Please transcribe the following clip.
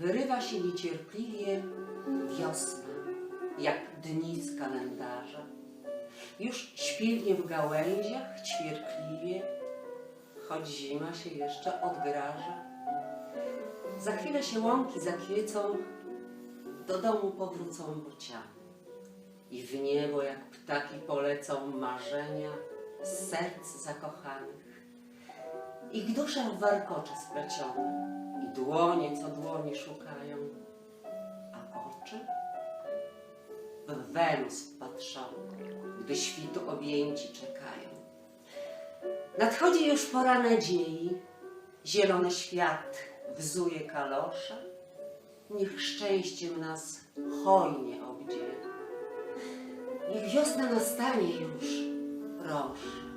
wyrywa się niecierpliwie wiosna, jak dni z kalendarza. Już śpiewnie w gałęziach, ćwierkliwie, choć zima się jeszcze odgraża. Za chwilę się łąki zakwiecą, do domu powrócą bociany. I w niebo jak ptaki polecą marzenia z serc zakochanych. Ich dusze w warkocze splecione i dłonie co dłoni szukają, a oczy w Wenus patrzone, gdy świtu objęci czekają. Nadchodzi już pora nadziei, zielony świat wzuje kalosze, niech szczęściem nas hojnie obdzieje. Niech wiosna nastanie już, proszę.